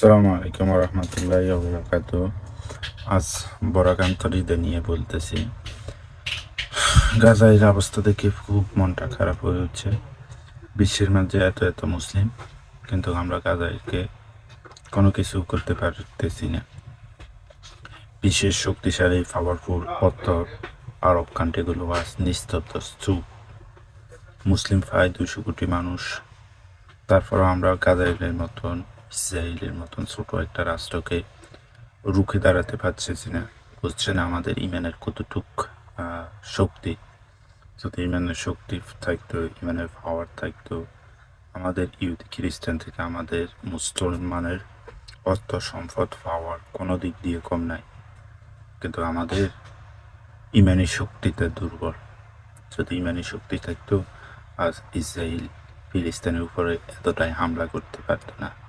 আসসালামু আলাইকুম রহমতুল্লাহ বরকাত আজ বরাকান্তরীদের নিয়ে বলতেছি। গাজাইয়ের অবস্থা দেখে খুব মনটা খারাপ হয়ে হচ্ছে বিশ্বের মাঝে এত এত মুসলিম, কিন্তু আমরা গাজাইকে কোনো কিছু করতে পারতেছি না। বিশেষ শক্তিশালী পাওয়ারফুল অর্থ আরব কান্ট্রিগুলো আজ নিস্তব্ধ, স্তূপ। মুসলিম প্রায় দুশো কোটি মানুষ, তারপরও আমরা গাজাইলের মতন ইসরায়েলের মতন ছোট একটা রাষ্ট্রকে রুখে দাঁড়াতে পারতেছি না বুঝছেন? আমাদের ইমানের কতটুক শক্তি? যদি ইমানের শক্তি থাকতো, ইমানের পাওয়ার থাকতো, আমাদের ইহুদি খ্রিস্টান থেকে আমাদের মুসলমানের অর্থ, সম্পদ পাওয়ার কোনো দিক দিয়ে কম নাই। কিন্তু আমাদের ইমানি শক্তিতে দুর্বল। যদি ইমানি শক্তি থাকতো, আজ ইসরায়েল ফিলিস্তিনের উপরে এতটাই হামলা করতে পারতো না।